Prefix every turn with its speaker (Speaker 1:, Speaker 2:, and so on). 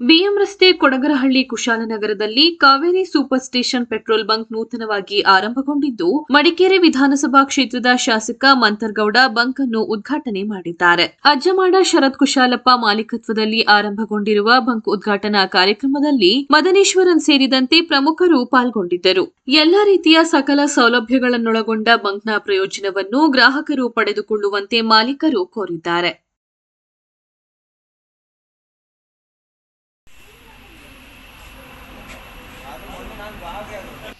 Speaker 1: BM ರಸ್ತೆ Kodagarahalli ಕುಶಾಲನಗರದಲ್ಲಿ Kaveri super station petrol bunk ನೂತನವಾಗಿ ಆರಂಭಗೊಂಡಿದ್ದು, ಮಡಿಕೇರಿ ವಿಧಾನಸಭಾ ಕ್ಷೇತ್ರದ ಶಾಸಕ ಮಂತರ್ಗೌಡ ಬಂಕ್ ಅನ್ನು ಉದ್ಘಾಟನೆ ಮಾಡಿದ್ದಾರೆ. ಅಜ್ಜಮಾಡ ಶರತ್ ಕುಶಾಲಪ್ಪ ಮಾಲೀಕತ್ವದಲ್ಲಿ ಆರಂಭಗೊಂಡಿರುವ ಬಂಕ್ ಉದ್ಘಾಟನಾ ಕಾರ್ಯಕ್ರಮದಲ್ಲಿ ಮದನೇಶ್ವರನ್ ಸೇರಿದಂತೆ ಪ್ರಮುಖರು ಪಾಲ್ಗೊಂಡಿದ್ದರು. ಎಲ್ಲ ರೀತಿಯ ಸಕಲ ಸೌಲಭ್ಯಗಳನ್ನೊಳಗೊಂಡ ಬಂಕ್ನ ಪ್ರಯೋಜನವನ್ನು ಗ್ರಾಹಕರು ಪಡೆದುಕೊಳ್ಳುವಂತೆ ಮಾಲೀಕರು ಕೋರಿದ್ದಾರೆ. together.